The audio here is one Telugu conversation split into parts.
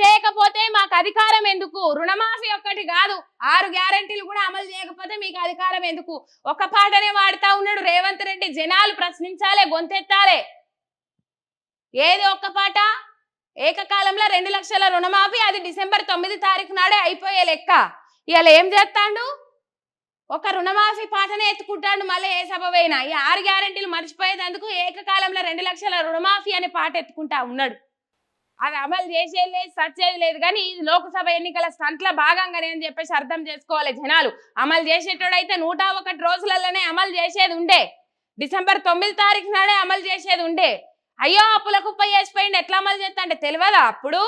చేయకపోతే మాకు అధికారం ఎందుకు? రుణమాఫీ ఒక్కటి కాదు. ఆరు గ్యారెంటీలు కూడా అమలు చేయకపోతే మీకు అధికారం ఎందుకు? ఒక పాటనే వాడుతా ఉన్నాడు రేవంత్ రెడ్డి. జనాలు ప్రశ్నించాలే గొంతెత్తాలే. ఏది ఒక్క పాట? ఏకకాలంలో రెండు లక్షల రుణమాఫీ అది డిసెంబర్ తొమ్మిది తారీఖు నాడే అయిపోయే లెక్క. ఇవాళ ఏం చేస్తాడు? ఒక రుణమాఫీ పాటనే ఎత్తుకుంటాడు మళ్ళీ ఏ సభ పోయినా. ఈ ఆరు గ్యారెంటీలు మర్చిపోయేందుకు ఏకకాలంలో రెండు లక్షల రుణమాఫీ అనే పాట ఎత్తుకుంటా ఉన్నాడు. అది అమలు చేసేది లేదు సచ్చేది లేదు. కానీ ఇది లోక్సభ ఎన్నికల స్టంట్ల భాగంగానే అని చెప్పేసి అర్థం చేసుకోవాలి జనాలు. అమలు చేసేటోడైతే నూట ఒకటి రోజులలోనే అమలు చేసేది ఉండే. డిసెంబర్ తొమ్మిది తారీఖు నాడే అమలు చేసేది ఉండే. అయ్యో అప్పుల కుప్ప చేసిపోయింది ఎట్లా అమలు చేస్తా అంటే తెలియదా అప్పుడు?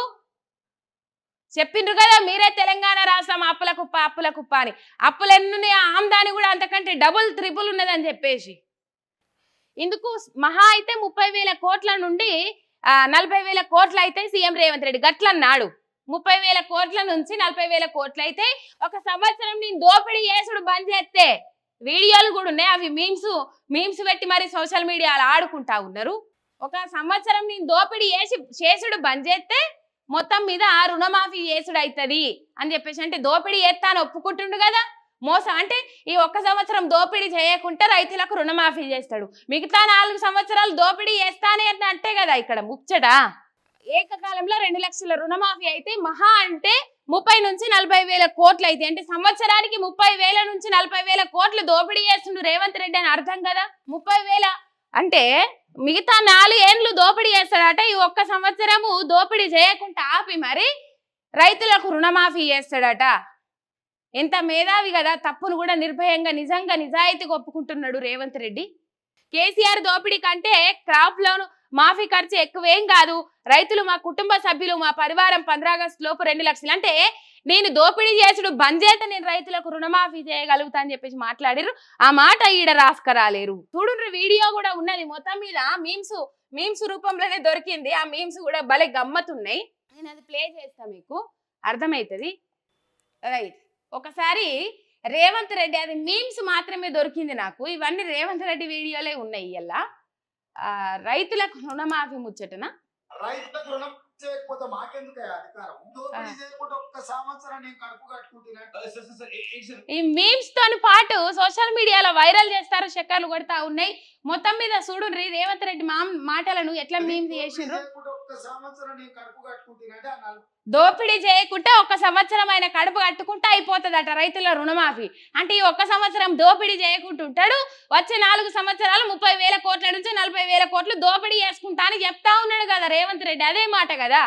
చెప్పిండ్రు కదా మీరే తెలంగాణ రాష్ట్రం అప్పుల కుప్ప అప్పుల కుప్ప అని. అప్పులు ఎన్నున్నాయి ఆమ్దాని కూడా అంతకంటే డబుల్ త్రిపుల్ ఉన్నదని చెప్పేసి. ఇందుకు మహా అయితే ముప్పై వేల కోట్ల నుండి నలభై వేల కోట్లు అయితే సీఎం రేవంత్ రెడ్డి గట్లన్నాడు. ముప్పై వేల కోట్ల నుంచి నలభై వేల కోట్లు అయితే ఒక సంవత్సరం నేను దోపిడీ చేసుడు బంద్ చేస్తే వీడియోలు కూడా ఉన్నాయి. అవి మీమ్స్ మీమ్స్ పెట్టి మరి సోషల్ మీడియాలో ఆడుకుంటా ఉన్నారు. ఒక సంవత్సరం నేను దోపిడీ చేసి చేసుడు బంద్ చేస్తే మొత్తం మీద ఆ రుణమాఫీ చేసుడు అవుతుంది అని చెప్పేసి అంటే దోపిడీ చేస్తా అని ఒప్పుకుంటుండు కదా. మోసం అంటే ఈ ఒక్క సంవత్సరం దోపిడీ చేయకుంటే రైతులకు రుణమాఫీ చేస్తాడు. మిగతా నాలుగు సంవత్సరాలు దోపిడీ చేస్తానే అని అంటే కదా ఇక్కడ ముచ్చట? ఏకకాలంలో రెండు లక్షల రుణమాఫీ అయితే మహా అంటే ముప్పై నుంచి నలభై వేల కోట్లు అయితే అంటే సంవత్సరానికి ముప్పై వేల నుంచి నలభై వేల కోట్లు దోపిడీ చేస్తుండు రేవంత్ రెడ్డి అని అర్థం కదా? ముప్పై వేల. అంటే మిగతా నాలుగు ఏండ్లు దోపిడీ చేస్తాడట ఈ ఒక్క సంవత్సరము దోపిడీ చేయకుండా ఆపి మరి రైతులకు రుణమాఫీ చేస్తాడట. ఎంత మేధావి కదా తప్పును కూడా నిర్భయంగా నిజంగా నిజాయితీగా ఒప్పుకుంటున్నాడు రేవంత్ రెడ్డి. కేసీఆర్ దోపిడీ కంటే క్రాప్ లోన్ మాఫీ ఖర్చు ఎక్కువేం కాదు. రైతులు మా కుటుంబ సభ్యులు మా పరివారం పంద్రాగస్టు లోపు రెండు లక్షలు. అంటే నేను దోపిడీ చేసుడు బంద్ చేత నేను రైతులకు రుణమాఫీ చేయగలుగుతా అని చెప్పేసి మాట్లాడారు ఆ మాట ఈడ రాసుకరాలేరు చూడు వీడియో కూడా ఉన్నది మొత్తం మీద. మీమ్స్ మీమ్స్ రూపంలోనే దొరికింది. ఆ మీమ్స్ కూడా భలే గమ్మతున్నాయి నేను అది ప్లే చేస్తా మీకు. అర్థమవుతుంది రైట్. ఒకసారి రేవంత్ రెడ్డి అది మీమ్స్ మాత్రమే దొరికింది నాకు. ఇవన్నీ రేవంత్ రెడ్డి వీడియోలే ఉన్నాయి ఇలా రైతులకు రుణమాఫీ ముచ్చటన? రైతులకు రుణం చేయకపోతే మాకెందుకు అధికారం? దోపిడీ చేయకుండా ఒక్క సంవత్సరం నేను కడుపు కట్టుకుంటున్నా. ఈ మీమ్స్ తోని పాటు సోషల్ మీడియాలో వైరల్ చేస్తారు చక్కర్లు కొడతా ఉన్నాయి. మొత్తం మీద చూడు రేవంత్ రెడ్డి మా మాటలను ఎట్లా మీమ్స్ చేసిండ్రు? దోపిడీ చేయకుంటే ఒక సంవత్సరం ఆయన కడుపు కట్టుకుంటే అయిపోతుందట రైతుల రుణమాఫీ. అంటే ఈ ఒక్క సంవత్సరం దోపిడీ చేయకుండా ఉంటాడు. వచ్చే నాలుగు సంవత్సరాలు ముప్పై వేల కోట్ల నుంచి నలభై వేల కోట్లు దోపిడీ చేసుకుంటా అని చెప్తా ఉన్నాడు కదా రేవంత్ రెడ్డి. అదే మాట కదా.